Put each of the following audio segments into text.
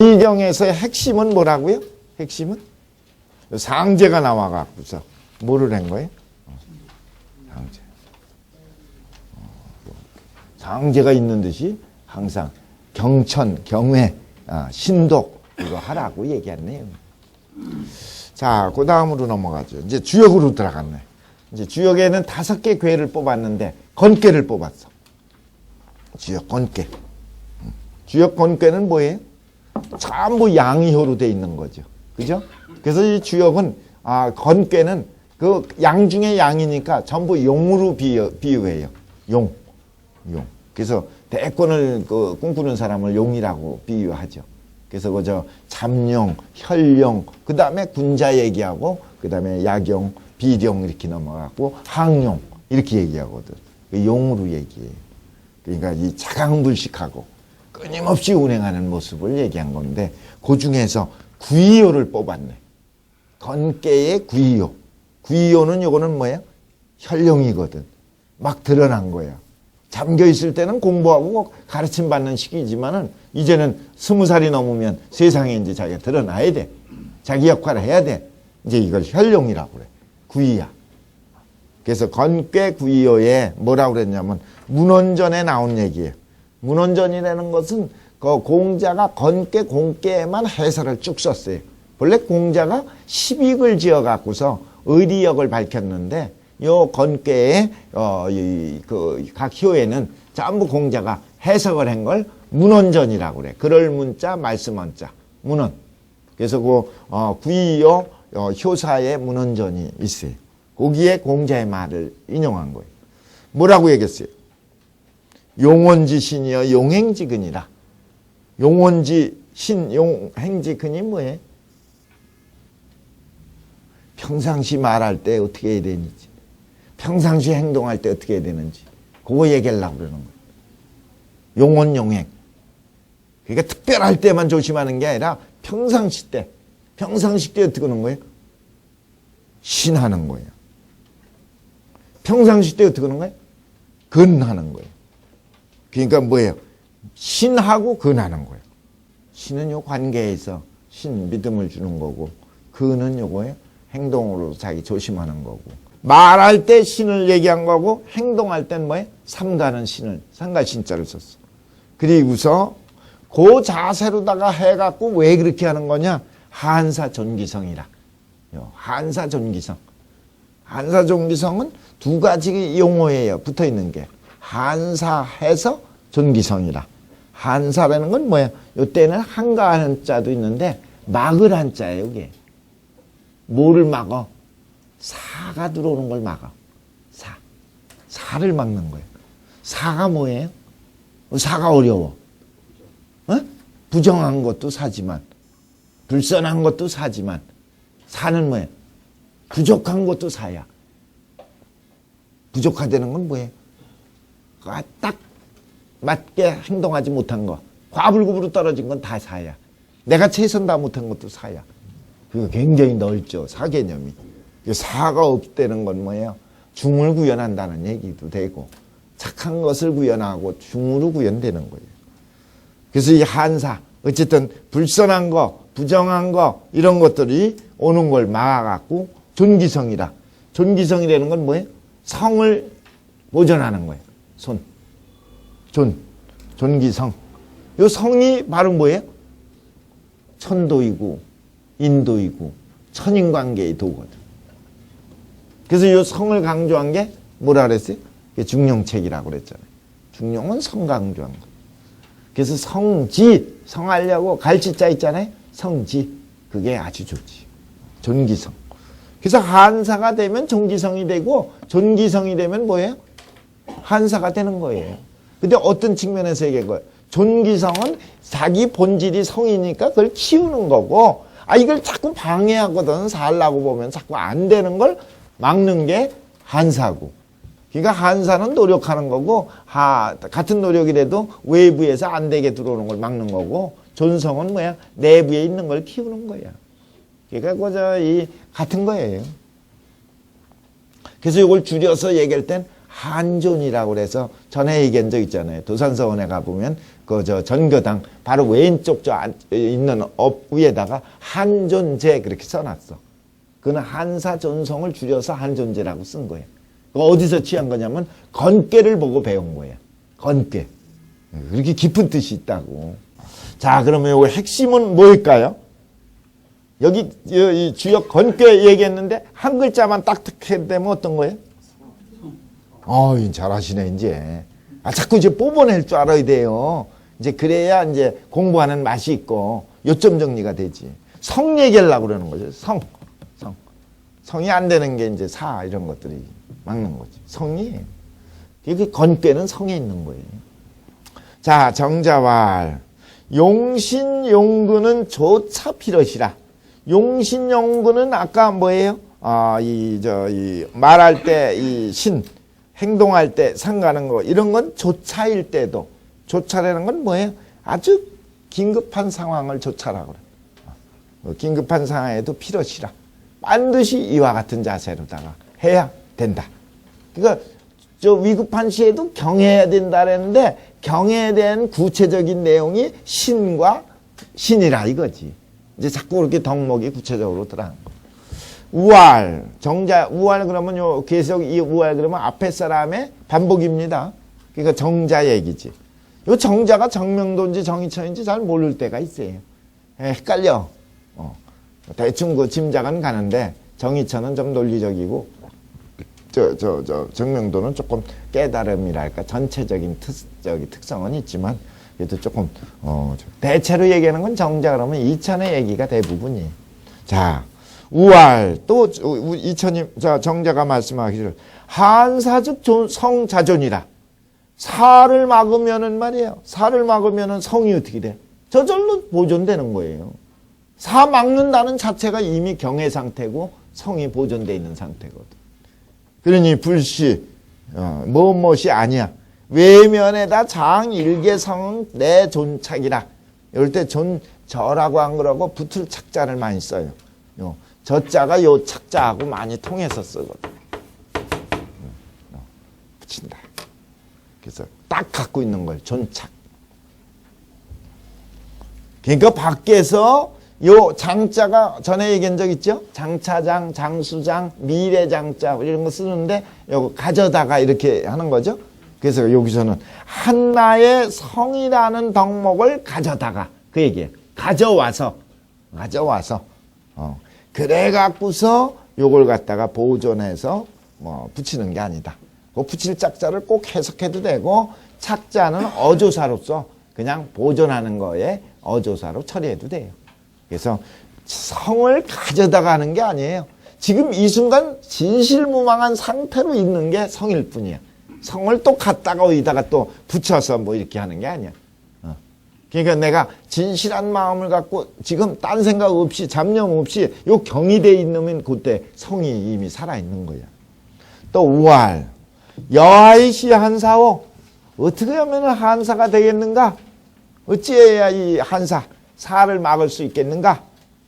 이 경에서의 핵심은 뭐라고요? 핵심은 상제가 나와갖고서 뭐를 한 거예요? 어, 상제. 어, 상제가 있는 듯이 항상 경천, 경회, 아, 신독 이거 하라고 얘기했네요. 자, 그 다음으로 넘어가죠. 이제 주역으로 들어갔네. 이제 주역에는 다섯 개 괴를 뽑았는데 건괴를 뽑았어. 주역 건괴. 음. 주역 건괴는 뭐예요? 전부 양이효로 돼 있는 거죠. 그죠? 그래서 이 주역은 아, 건괴는 그 양 중에 양이니까 전부 용으로 비유, 비유해요. 용. 용. 그래서 대권을 그 꿈꾸는 사람을 용이라고 비유하죠. 그래서 그저 잠용, 혈용, 그 다음에 군자 얘기하고 그 다음에 약용, 비용 이렇게 넘어가고 항용 이렇게 얘기하거든. 그 용으로 얘기해요. 그러니까 이 자강불식하고 끊임없이 운행하는 모습을 얘기한 건데 그 중에서 구이요를 뽑았네. 건깨의 구이요. 구이요는 요거는 뭐예요? 혈용이거든. 막 드러난 거야. 잠겨 있을 때는 공부하고 가르침 받는 시기지만은 이제는 스무 살이 넘으면 세상에 이제 자기가 드러나야 돼. 자기 역할을 해야 돼. 이제 이걸 혈용이라고 그래. 구이야. 그래서 건꽤 구이요에 뭐라고 그랬냐면 문헌전에 나온 얘기예요. 문헌전이라는 것은 그 공자가 건깨 공깨에만 해설을 쭉 썼어요. 원래 공자가 10익을 지어 갖고서 의리역을 밝혔는데 요 건깨의 어이그각 효에는 전부 공자가 해석을 한 걸 문헌전이라고 그래. 그럴 문자 말씀헌자 문헌. 그래서 그 어, 구이요 어, 효사의 문헌전이 있어요. 거기에 공자의 말을 인용한 거예요. 뭐라고 얘기했어요? 용원지 신이여 용행지근이라. 용원지 신 용행지근이 뭐예요? 평상시 말할 때 어떻게 해야 되는지, 평상시 행동할 때 어떻게 해야 되는지, 그거 얘기하려고 그러는 거예요. 용원 용행. 그러니까 특별할 때만 조심하는 게 아니라 평상시 때, 평상시 때 어떻게 하는 거예요? 신하는 거예요. 평상시 때 어떻게 하는 거예요? 근하는 거예요. 그러니까 뭐예요? 신하고 근하는 거예요. 신은 요 관계에서 신 믿음을 주는 거고 근은 요거예요. 행동으로 자기 조심하는 거고 말할 때 신을 얘기한 거고 행동할 땐 뭐예요? 삼가는 신을 삼가 신자를 썼어. 그리고서 그 자세로다가 해갖고 왜 그렇게 하는 거냐? 한사 존기성이라. 요 한사 존기성. 한사 존기성은 두 가지 용어예요. 붙어 있는 게. 한사해서 존기성이라. 한사라는 건 뭐야? 요때는 한가하는 자도 있는데 막을 한 자예요, 이게. 뭐를 막어? 사가 들어오는 걸 막어. 사. 사를 막는 거예요. 사가 뭐예요? 사가 어려워. 어? 부정한 것도 사지만, 불선한 것도 사지만, 사는 뭐예요? 부족한 것도 사야. 부족하다는 건 뭐예요? 아, 딱 맞게 행동하지 못한 거, 과불급으로 떨어진 건 다 사야. 내가 최선 다 못한 것도 사야. 그거 굉장히 넓죠, 사 개념이. 사가 없다는 건 뭐예요? 중을 구현한다는 얘기도 되고, 착한 것을 구현하고 중으로 구현되는 거예요. 그래서 이 한사, 어쨌든 불선한 거, 부정한 거, 이런 것들이 오는 걸 막아갖고 존기성이라. 존기성이라는 건 뭐예요? 성을 보존하는 거예요. 손. 존. 존기성. 요 성이 바로 뭐예요? 천도이고, 인도이고, 천인관계의 도거든. 그래서 요 성을 강조한 게 뭐라 그랬어요? 중용책이라고 그랬잖아요. 중용은 성 강조한 거. 그래서 성지, 성하려고 갈치자 있잖아요. 성지. 그게 아주 좋지. 존기성. 그래서 한사가 되면 존기성이 되고 존기성이 되면 뭐예요? 한사가 되는 거예요. 근데 어떤 측면에서 얘기한 거예요? 존기성은 자기 본질이 성이니까 그걸 키우는 거고 아 이걸 자꾸 방해하거든 살라고 보면 자꾸 안 되는 걸 막는 게 한사고 그러니까 한사는 노력하는 거고 하, 같은 노력이라도 외부에서 안 되게 들어오는 걸 막는 거고 존성은 뭐야? 내부에 있는 걸 키우는 거야. 그러니까 그저 이 같은 거예요. 그래서 이걸 줄여서 얘기할 땐 한존이라고 그래서 전에 얘기한 적 있잖아요. 도산서원에 가보면 그 저 전교당 바로 왼쪽 저 안- 있는 업 위에다가 한존제 그렇게 써놨어. 그는 한사 존성을 줄여서 한존제라고 쓴 거예요. 그거 어디서 취한 거냐면 건깨를 보고 배운 거예요. 건깨. 그렇게 깊은 뜻이 있다고. 자, 그러면 요 핵심은 뭘까요? 여기 이 주역 건깨 얘기했는데 한 글자만 딱 특해 되면 어떤 거예요? 어, 잘하시네 이제. 아, 자꾸 이제 뽑아낼 줄 알아야 돼요. 이제 그래야 이제 공부하는 맛이 있고 요점 정리가 되지. 성 얘기하려고 그러는 거죠. 성, 성. 성이 안 되는 게 이제 사 이런 것들이 막는 거지. 성이. 이게 건깨는 성에 있는 거예요. 자, 정자왈. 용신 용구는 조차 필요시라. 용신 용구는 아까 뭐예요? 아, 이, 저, 이, 말할 때, 이 신, 행동할 때 상가는 거, 이런 건 조차일 때도, 조차라는 건 뭐예요? 아주 긴급한 상황을 조차라고 그래. 어, 긴급한 상황에도 필요시라. 반드시 이와 같은 자세로다가 해야 된다. 그러니까 저 위급한 시에도 경해야 된다랬는데 경에 대한 구체적인 내용이 신과 신이라 이거지. 이제 자꾸 그렇게 덕목이 구체적으로 들어간 거. 우알 정자 우알 그러면 요 계속 이 우알 그러면 앞에 사람의 반복입니다. 그러니까 정자 얘기지. 요 정자가 정명도인지 정의천인지 잘 모를 때가 있어요. 예, 헷갈려. 어. 대충 그 짐작은 가는데 정의천은 좀 논리적이고 저 저 저 정명도는 조금 깨달음이랄까 전체적인 특 저기 특성은 있지만 그래도 조금 어 저- 대체로 얘기하는 건 정자 그러면 이천의 얘기가 대부분이. 자 우알 또 이천님 자 정자가 말씀하기를 한사즉 조- 성자존이라 사를 막으면은 말이에요. 사를 막으면은 성이 어떻게 돼? 저절로 보존되는 거예요. 사 막는다는 자체가 이미 경해 상태고 성이 보존돼 있는 상태거든. 그러니 불시 어, 무엇이 아니야. 외면에다 장 일개성은 내 존착이라. 이럴 때 존 저라고 한 거라고 붙을 착자를 많이 써요. 요 저 자가 요 착자하고 많이 통해서 쓰거든. 음, 어, 붙인다. 그래서 딱 갖고 있는 걸 존착. 그러니까 밖에서 요 장자가 전에 얘기한 적 있죠? 장차장, 장수장, 미래장자 이런 거 쓰는데 요거 가져다가 이렇게 하는 거죠. 그래서 여기서는 한나의 성이라는 덕목을 가져다가 그 얘기예요. 가져와서 가져와서 어. 그래 갖고서 요걸 갖다가 보존해서 뭐 붙이는 게 아니다. 그 붙일 짝자를 꼭 해석해도 되고 착자는 어조사로서 그냥 보존하는 거에 어조사로 처리해도 돼요. 그래서 성을 가져다가 하는 게 아니에요. 지금 이 순간 진실무망한 상태로 있는 게 성일 뿐이야. 성을 또 갖다가 어디다가 또 붙여서 뭐 이렇게 하는 게 아니야. 어. 그러니까 내가 진실한 마음을 갖고 지금 딴 생각 없이 잡념 없이 요 경이돼 있는 그때 성이 이미 살아있는 거야. 또 우알 여아이시 한사오 어떻게 하면 한사가 되겠는가? 어찌해야 이 한사 사를 막을 수 있겠는가?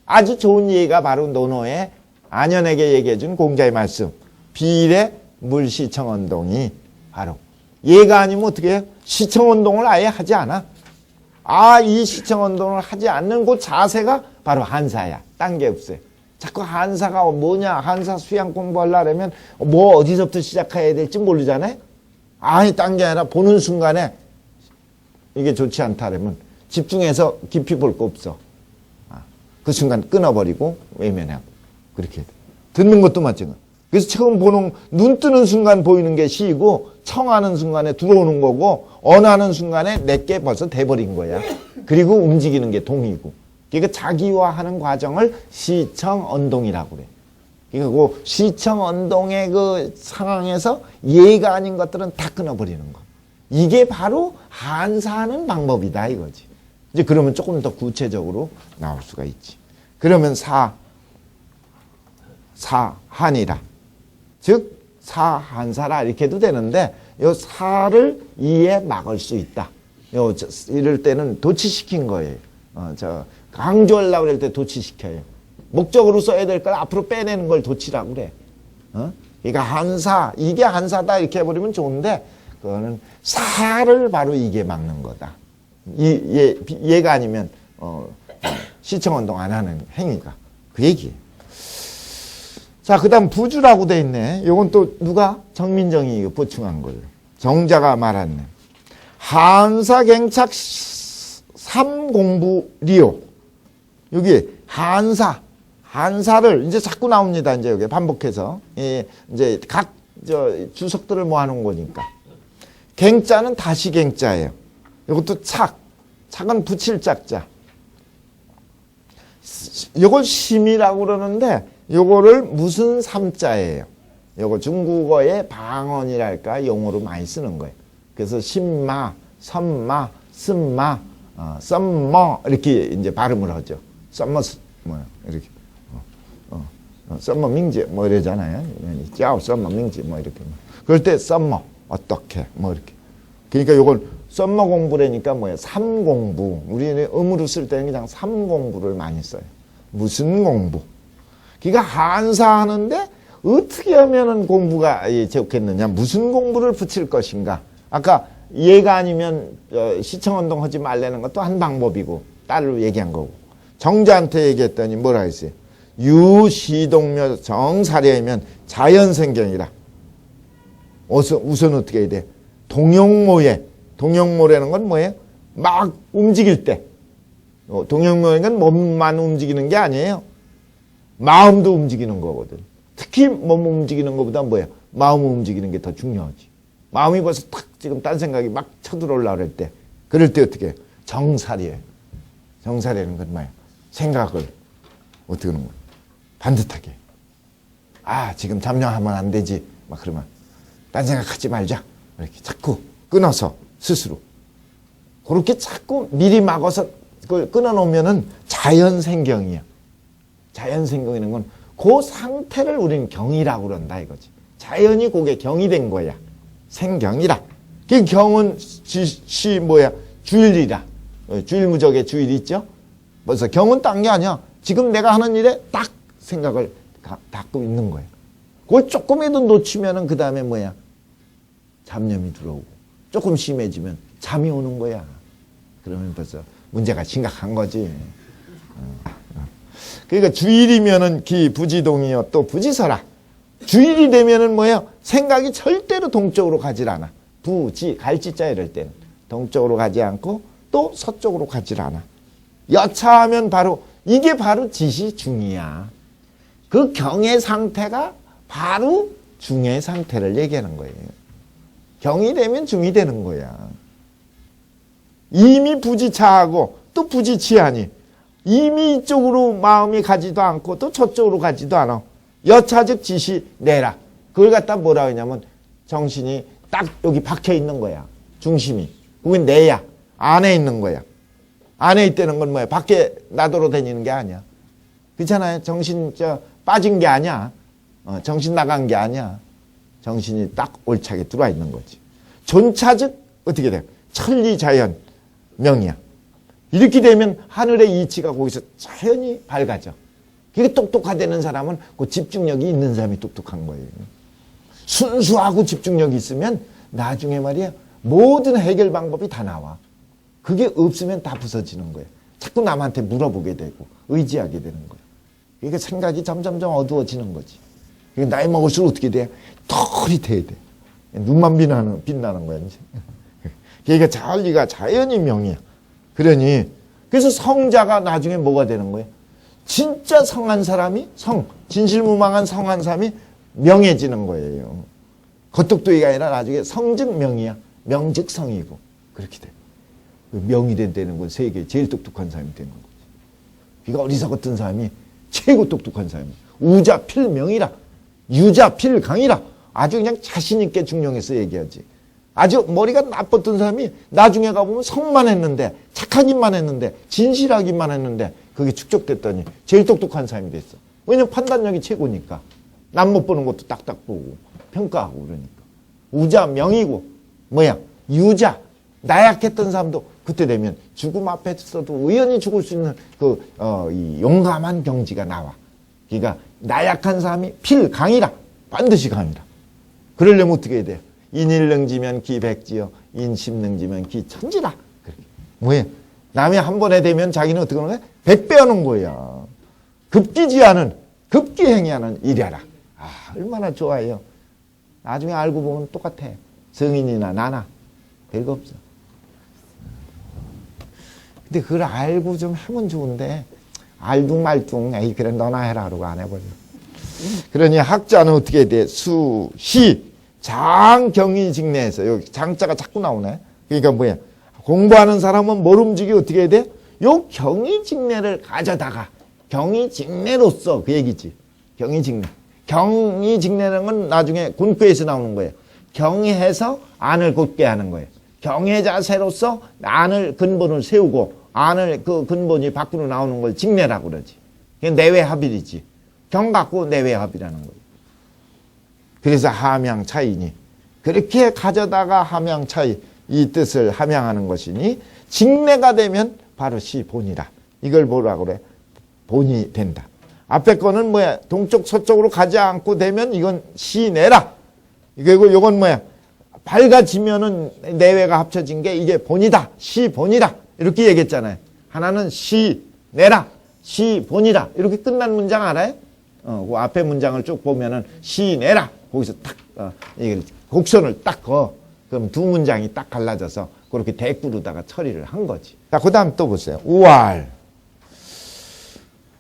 아주 좋은 예가 바로 노노의 안현에게 얘기해준 공자의 말씀 비일의 물시청원동이 바로 얘가 아니면 어떻게 해요? 시청운동을 아예 하지 않아. 아, 이 시청 운동을 하지 않는 그 자세가 바로 한사야. 딴 게 없어요. 자꾸 한사가 뭐냐, 한사 수양 공부하려면 뭐 어디서부터 시작해야 될지 모르잖아요. 아니, 딴 게 아니라 보는 순간에 이게 좋지 않다면 집중해서 깊이 볼 거 없어. 아, 그 순간 끊어버리고 외면하고 그렇게 돼. 듣는 것도 마찬가지. 그래서 처음 보는 눈 뜨는 순간 보이는 게 시이고 청하는 순간에 들어오는 거고 언하는 순간에 내게 벌써 돼버린 거야. 그리고 움직이는 게 동이고. 그러니까 자기화하는 과정을 시청 언동이라고 그래. 그러니까 그 시청 언동의 그 상황에서 예가 아닌 것들은 다 끊어버리는 거. 이게 바로 한사하는 방법이다 이거지. 이제 그러면 조금 더 구체적으로 나올 수가 있지. 그러면 사, 사한이라. 즉, 사한사라 이렇게 해도 되는데, 요 사를 이에 막을 수 있다. 요, 저, 이럴 때는 도치시킨 거예요. 어, 저, 강조하려고 그럴 때 도치시켜요. 목적으로 써야 될 걸 앞으로 빼내는 걸 도치라고 그래. 어? 그러니까 한사, 이게 한사다 이렇게 해버리면 좋은데 그거는 사를 바로 이게 막는 거다. 이, 얘, 얘가 아니면 어, 시청 운동 안 하는 행위가 그 얘기예요. 자, 그 다음 부주라고 돼 있네. 요건 또 누가? 정민정이 보충한 거예요. 정자가 말았네. 한사갱착 삼공부 리오. 여기 한사, 한사를 이제 자꾸 나옵니다. 이제 여기 반복해서. 예, 이제 각, 저, 주석들을 모아놓은 거니까. 갱자는 다시 갱자예요. 이것도 착. 착은 붙일 짝자. 요걸 심이라고 그러는데 요거를 무슨 삼자예요. 요거 중국어의 방언이랄까 용어로 많이 쓰는 거예요. 그래서 심마, 선마, 쓴마, 어, 썸머 이렇게 이제 발음을 하죠. 썸머 뭐 이렇게 어, 어, 어, 썸머 민지 뭐 이러잖아요. 짜오 썸머 민지 뭐 이렇게 그럴 때 썸머 어떻게 뭐 이렇게 그러니까 요걸 썸머 공부라니까 뭐야 삼공부 우리는 음으로 쓸 때는 그냥 삼공부를 많이 써요. 무슨 공부? 그러니까 한사하는데 어떻게 하면은 공부가 예, 좋겠느냐? 무슨 공부를 붙일 것인가? 아까 얘가 아니면 어, 시청운동 하지 말라는 것도 한 방법이고 딸로 얘기한 거고 정자한테 얘기했더니 뭐라 했어요? 유시동묘 정사례면 자연생경이라. 우선, 우선 어떻게 해야 돼? 동용모에 동용모라는 건 뭐예요? 막 움직일 때 어, 동용모는 건 몸만 움직이는 게 아니에요. 마음도 움직이는 거거든. 특히 몸 움직이는 것보다 뭐야? 마음 움직이는 게 더 중요하지. 마음이 벌써 탁 지금 딴 생각이 막 쳐들어올라 그럴 때, 그럴 때 어떻게 해? 정살이라는 건 뭐야? 생각을 어떻게 하는 거야? 반듯하게. 아, 지금 잠잠하면 안 되지. 막 그러면 딴 생각하지 말자. 이렇게 자꾸 끊어서 스스로. 그렇게 자꾸 미리 막아서 그걸 끊어놓으면은 자연 생경이야. 자연생경이라는 건 그 상태를 우리는 경이라고 그런다 이거지. 자연이 그게 경이 된 거야. 생경이라. 그 경은 지, 시 뭐야? 주일이라. 어, 주일무적의 주일 있죠? 벌써 경은 딴 게 아니야. 지금 내가 하는 일에 딱 생각을 가, 닫고 있는 거야. 그걸 조금이라도 놓치면은 그 다음에 뭐야? 잡념이 들어오고 조금 심해지면 잠이 오는 거야. 그러면 벌써 문제가 심각한 거지. 어, 어. 그러니까 주일이면은 기 부지동이요 또 부지서라. 주일이 되면은 뭐예요? 생각이 절대로 동쪽으로 가질 않아. 부지 갈지자 이럴 때는 동쪽으로 가지 않고 또 서쪽으로 가질 않아. 여차하면 바로 이게 바로 지시 중이야. 그 경의 상태가 바로 중의 상태를 얘기하는 거예요. 경이 되면 중이 되는 거야. 이미 부지차하고 또 부지치하니 이미 이쪽으로 마음이 가지도 않고 또 저쪽으로 가지도 않아. 여차적 지시 내라. 그걸 갖다 뭐라 하냐면 정신이 딱 여기 박혀 있는 거야. 중심이. 그게 내야. 안에 있는 거야. 안에 있다는 건 뭐야? 밖에 나도로 다니는 게 아니야. 그렇잖아요. 정신 저 빠진 게 아니야. 어, 정신 나간 게 아니야. 정신이 딱 올차게 들어와 있는 거지. 존차즉 어떻게 돼? 천리자연 명이야. 이렇게 되면 하늘의 이치가 거기서 자연히 밝아져. 그게 똑똑하다는 사람은 그 집중력이 있는 사람이 똑똑한 거예요. 순수하고 집중력이 있으면 나중에 말이야 모든 해결 방법이 다 나와. 그게 없으면 다 부서지는 거예요. 자꾸 남한테 물어보게 되고 의지하게 되는 거예요. 그러니까 생각이 점점점 어두워지는 거지. 그러니까 나이 먹을수록 어떻게 돼? 털이 돼야 돼. 눈만 빛나는, 빛나는 거야, 이제. 그러니까 자리가 자연이 명이야. 그러니, 그래서 성자가 나중에 뭐가 되는 거예요? 진짜 성한 사람이, 성, 진실무망한 성한 사람이 명해지는 거예요. 겉똑똑이가 아니라 나중에 성즉 명이야. 명즉 성이고. 그렇게 돼. 그 명이 된다는 건 세계 제일 똑똑한 사람이 되는 거지. 그러니까 어리석었던 사람이 최고 똑똑한 사람이야. 우자 필명이라. 유자 필강이라. 아주 그냥 자신 있게 중용해서 얘기하지. 아주 머리가 나빴던 사람이 나중에 가보면 성만 했는데, 착하기만 했는데, 진실하기만 했는데, 그게 축적됐더니 제일 똑똑한 사람이 됐어. 왜냐면 판단력이 최고니까. 남 못 보는 것도 딱딱 보고, 평가하고 그러니까. 우자 명이고, 뭐야, 유자. 나약했던 사람도 그때 되면 죽음 앞에 있어도 우연히 죽을 수 있는 그, 어, 이 용감한 경지가 나와. 그러니까 나약한 사람이 필 강이라. 반드시 갑니다. 그러려면 어떻게 해야 돼요? 인일능지면 기백지요. 인십능지면 기천지라. 그렇게. 뭐예요? 남이 한 번에 되면 자기는 어떻게 하는 거야? 백 배우는 거야. 급기지하는, 급기행위하는 일이라. 아, 얼마나 좋아요. 나중에 알고 보면 똑같아. 성인이나 나나. 별거 없어. 근데 그걸 알고 좀 하면 좋은데, 알둥말둥, 에이, 그래, 너나 해라. 그러고 안 해버려. 그러니 학자는 어떻게 돼? 수, 시, 장, 경이, 직내에서. 여기 장자가 자꾸 나오네. 그러니까 뭐야? 공부하는 사람은 뭘 움직이 어떻게 해야 돼? 요 경이, 직내를 가져다가, 경이, 직내로서 그 얘기지. 경이, 직내. 경이, 직내라는 건 나중에 군표에서 나오는 거예요. 경해서 안을 곧게 하는 거예요. 경의 자세로서 안을 근본을 세우고 안을 그 근본이 밖으로 나오는 걸 직내라고 그러지. 그게 내외합일이지. 경 갖고 내외합이라는 거예요. 그래서 함양 차이니 그렇게 가져다가 함양 차이 이 뜻을 함양하는 것이니 직내가 되면 바로 시본이라. 이걸 뭐라고 그래? 본이 된다. 앞에 거는 뭐야? 동쪽 서쪽으로 가지 않고 되면 이건 시내라. 그리고 요건 뭐야? 밝아지면은 내외가 합쳐진 게 이게 본이다. 시본이다. 이렇게 얘기했잖아요. 하나는 시내라. 시본이라. 이렇게 끝난 문장 알아요? 어, 그 앞에 문장을 쭉 보면은 시내라. 거기서 딱, 어, 이게 곡선을 딱 거. 그럼 두 문장이 딱 갈라져서 그렇게 대꾸로다가 처리를 한 거지. 자, 그 다음 또 보세요. 우알.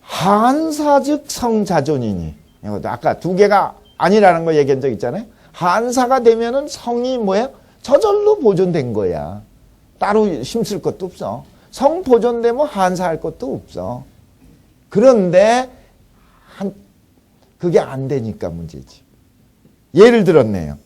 한사즉 성자존이니. 이것도 아까 두 개가 아니라는 거 얘기한 적 있잖아요. 한사가 되면은 성이 뭐야? 저절로 보존된 거야. 따로 힘쓸 것도 없어. 성 보존되면 한사할 것도 없어. 그런데 한 그게 안 되니까 문제지. 예를 들었네요.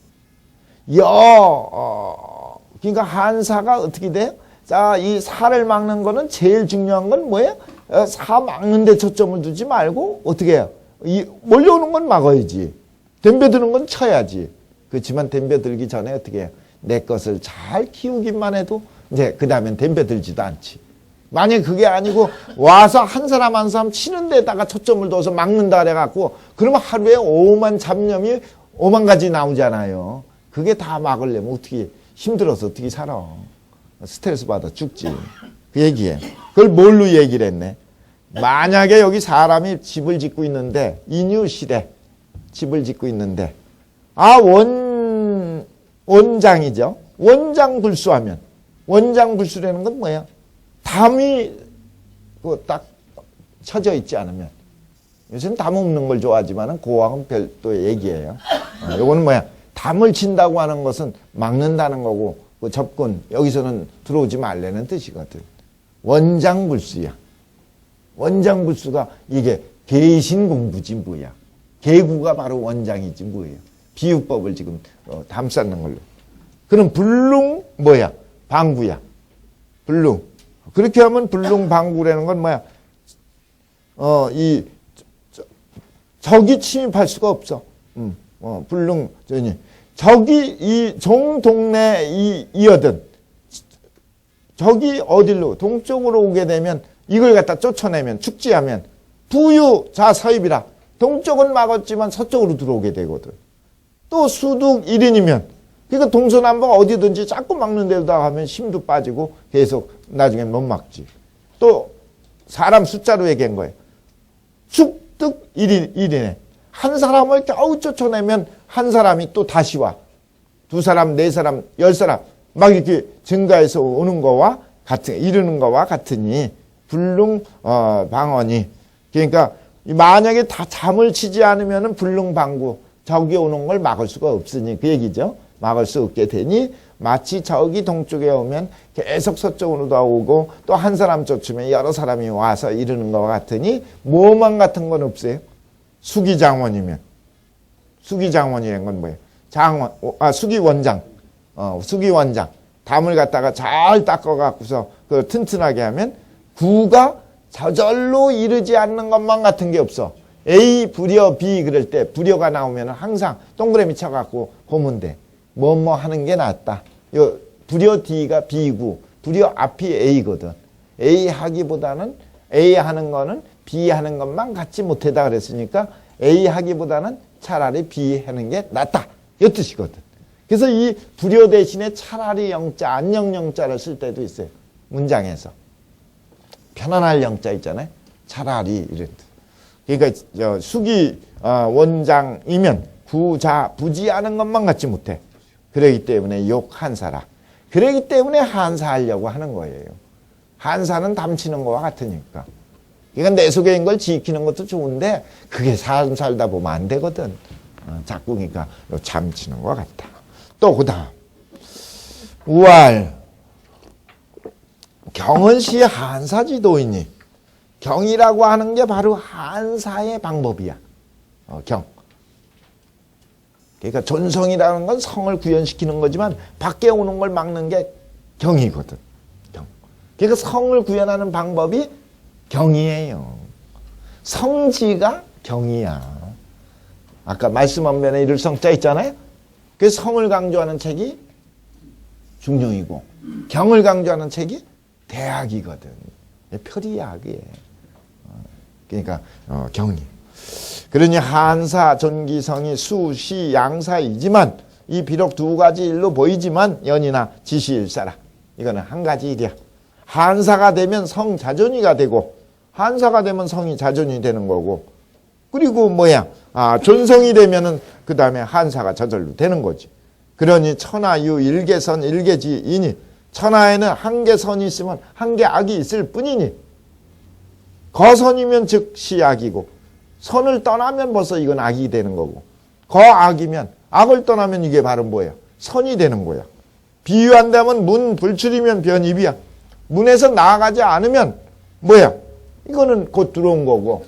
여 어, 그러니까 한사가 어떻게 돼요? 자, 이 사를 막는 거는 제일 중요한 건 뭐예요? 어, 사 막는 데 초점을 두지 말고 어떻게 해요? 이 몰려오는 건 막아야지. 덤벼드는 건 쳐야지. 그렇지만 덤벼들기 전에 어떻게 해요? 내 것을 잘 키우기만 해도 이제 그 다음엔 덤벼들지도 않지. 만약 그게 아니고 와서 한 사람 한 사람 치는 데다가 초점을 둬서 막는다 그래갖고 그러면 하루에 오만 잡념이 오만 가지 나오잖아요. 그게 다 막으려면 어떻게 힘들어서 어떻게 살아. 스트레스 받아 죽지. 그 얘기에. 그걸 뭘로 얘기를 했네. 만약에 여기 사람이 집을 짓고 있는데 인유 시대 집을 짓고 있는데 아 원 원장이죠. 원장 불수하면 원장 불수라는 건 뭐야? 담이 그딱 쳐져 있지 않으면 요새는 담 없는 걸 좋아하지만은 그와는 별도의 얘기예요. 어, 요거는 뭐야? 담을 친다고 하는 것은 막는다는 거고 그 접근 여기서는 들어오지 말라는 뜻이거든. 원장불수야. 원장불수가 이게 계신 공부지 뭐야. 계구가 바로 원장이지 뭐예요. 비유법을 지금 어, 담쌓는 걸로. 그럼 불능 뭐야? 방구야. 불능. 그렇게 하면 불능 방구라는 건 뭐야? 어, 이 저, 적이 침입할 수가 없어. 음, 어, 불능 저니 적이 이종 동네 이 이어든 적이 어디로 동쪽으로 오게 되면 이걸 갖다 쫓아내면 축지하면 부유 자 서입이라 동쪽은 막았지만 서쪽으로 들어오게 되거든. 또 수둑 1인이면 그러니까 동서남북 어디든지 자꾸 막는 데다 하면 힘도 빠지고 계속 나중에 못 막지. 또 사람 숫자로 얘기한 거예요. 축득 1인, 1인에 한 사람을 겨우 쫓아내면 한 사람이 또 다시 와. 두 사람, 네 사람, 열 사람 막 이렇게 증가해서 오는 거와 같은 이르는 거와 같으니 불능 어, 방언이 그러니까 만약에 다 잠을 치지 않으면은 불능 방구 적이 오는 걸 막을 수가 없으니 그 얘기죠. 막을 수 없게 되니 마치 적이 동쪽에 오면 계속 서쪽으로 다 오고 또 한 사람 쫓으면 여러 사람이 와서 이르는 것 같으니 모만 같은 건 없어요. 수기장원이면 수기장원이라는 건 뭐예요? 장원 아 수기원장 어 수기원장 담을 갖다가 잘 닦아 갖고서 그 튼튼하게 하면 구가 저절로 이르지 않는 것만 같은 게 없어. A 불여 B 그럴 때 불여가 나오면 항상 동그라미 쳐갖고 보면 돼. 뭐뭐 하는 게 낫다. 요 불여 D가 B고 불여 앞이 A거든. A 하기보다는 A 하는 거는 B 하는 것만 같지 못하다 그랬으니까 A 하기보다는 차라리 비하는 게 낫다. 이 뜻이거든. 그래서 이 불효 대신에 차라리 영자, 안녕 영자를 쓸 때도 있어요. 문장에서. 편안할 영자 있잖아요. 차라리 이런 뜻. 그러니까 저 수기 어, 원장이면 구자 부지하는 것만 갖지 못해. 그러기 때문에 욕 한사라. 그러기 때문에 한사하려고 하는 거예요. 한사는 담치는 거와 같으니까. 그러니까 내 속에 있는 걸 지키는 것도 좋은데 그게 삶 살다 보면 안 되거든. 어, 자꾸 그러니까 요 잠치는 것 같다. 또 그다음 우알 경은시 한사지도이니 경이라고 하는 게 바로 한사의 방법이야. 어, 경. 그러니까 존성이라는 건 성을 구현시키는 거지만 밖에 오는 걸 막는 게 경이거든. 경. 그러니까 성을 구현하는 방법이 경이에요. 성지가 경이야. 아까 말씀 언면에 이룰 성자 있잖아요. 그 성을 강조하는 책이 중용이고 경을 강조하는 책이 대학이거든. 표리학이에요. 어, 그러니까 어, 경이. 그러니 한사, 전기성이 수시, 양사이지만 이 비록 두 가지 일로 보이지만 연이나 지시일사라. 이거는 한 가지 일이야. 한사가 되면 성 자존이가 되고 한사가 되면 성이 자존이 되는 거고 그리고 뭐야 아 존성이 되면은 그 다음에 한사가 저절로 되는 거지. 그러니 천하유 일개선 일개지이니 천하에는 한 개 선이 있으면 한 개 악이 있을 뿐이니 거선이면 즉 시 악이고 선을 떠나면 벌써 이건 악이 되는 거고 거악이면 악을 떠나면 이게 바로 뭐야 선이 되는 거야. 비유한다면 문 불출이면 변입이야. 문에서 나아가지 않으면 뭐야 이거는 곧 들어온 거고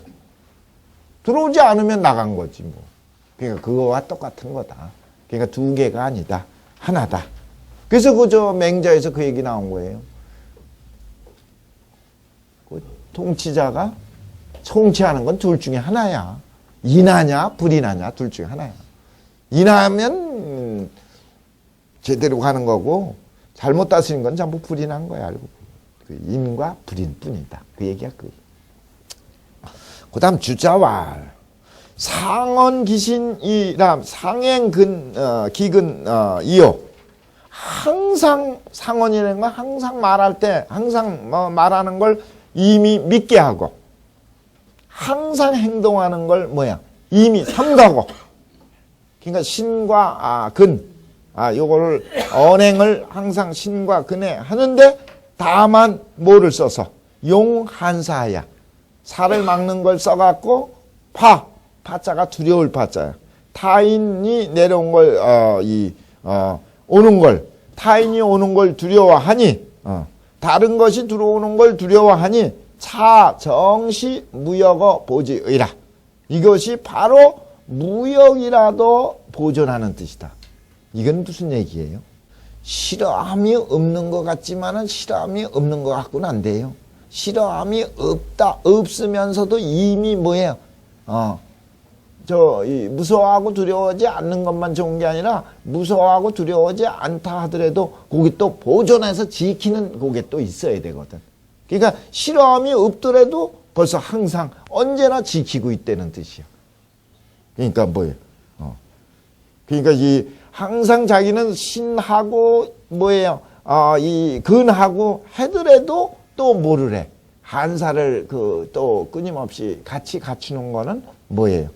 들어오지 않으면 나간 거지 뭐. 그러니까 그거와 똑같은 거다. 그러니까 두 개가 아니다. 하나다. 그래서 그저 맹자에서 그 얘기 나온 거예요. 그 통치자가 통치하는 건 둘 중에 하나야. 인하냐 불인하냐 둘 중에 하나야. 인하면 음, 제대로 가는 거고 잘못 다스린 건 전부 불인한 거야 알고. 그 인과 불인 뿐이다. 그 얘기야 그. 그 다음 주자왈. 상언 기신이람 상행 근 어, 기근 어, 이요. 항상 상언이라는 건 항상 말할 때 항상 뭐 말하는 걸 이미 믿게 하고 항상 행동하는 걸 뭐야? 이미 삼가고. 그러니까 신과 아, 근. 아, 요거를 언행을 항상 신과 근에 하는데 다만 뭐를 써서 용 한사야 살을 막는 걸 써갖고 파 파자가 두려울 파자야. 타인이 내려온 걸, 어, 이, 어, 오는 걸, 타인이 오는 걸 두려워하니, 어, 다른 것이 들어오는 걸 두려워하니, 차, 정시, 무역어, 보지의라. 이것이 바로 무역이라도 보존하는 뜻이다. 이건 무슨 얘기예요? 싫어함이 없는 것 같지만은 싫어함이 없는 것 같고는 안 돼요. 싫어함이 없다, 없으면서도 이미 뭐예요? 어, 저, 이, 무서워하고 두려워하지 않는 것만 좋은 게 아니라 무서워하고 두려워하지 않다 하더라도 거기 또 보존해서 지키는 그게 또 있어야 되거든. 그러니까 싫어함이 없더라도 벌써 항상 언제나 지키고 있다는 뜻이야. 그러니까 뭐예요? 어. 그러니까 이 항상 자기는 신하고 뭐예요? 아, 이 근하고 해더라도 또 해? 한사를 그 또 끊임없이 같이 갖추는 거는 뭐예요?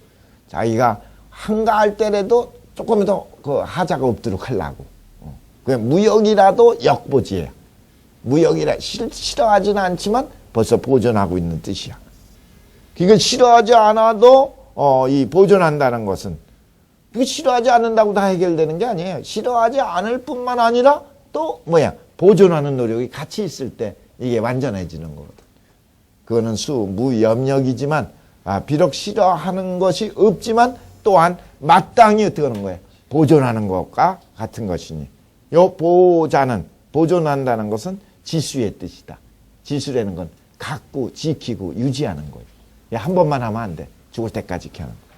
자기가 한가할 때라도 조금 더 그 하자가 없도록 하려고. 어. 그 무역이라도 역보지예요. 무역이라 싫, 싫어하지는 않지만 벌써 보존하고 있는 뜻이야. 그러니까 싫어하지 않아도 어, 이 보존한다는 것은 그 싫어하지 않는다고 다 해결되는 게 아니에요. 싫어하지 않을 뿐만 아니라 또 뭐야 보존하는 노력이 같이 있을 때 이게 완전해지는 거거든. 그거는 수 무염력이지만 아, 비록 싫어하는 것이 없지만 또한 마땅히 어떻게 하는 거예요? 보존하는 것과 같은 것이니 요 보자는 보존한다는 것은 지수의 뜻이다. 지수라는 건 갖고 지키고 유지하는 거예요. 한 번만 하면 안 돼. 죽을 때까지 하는 거.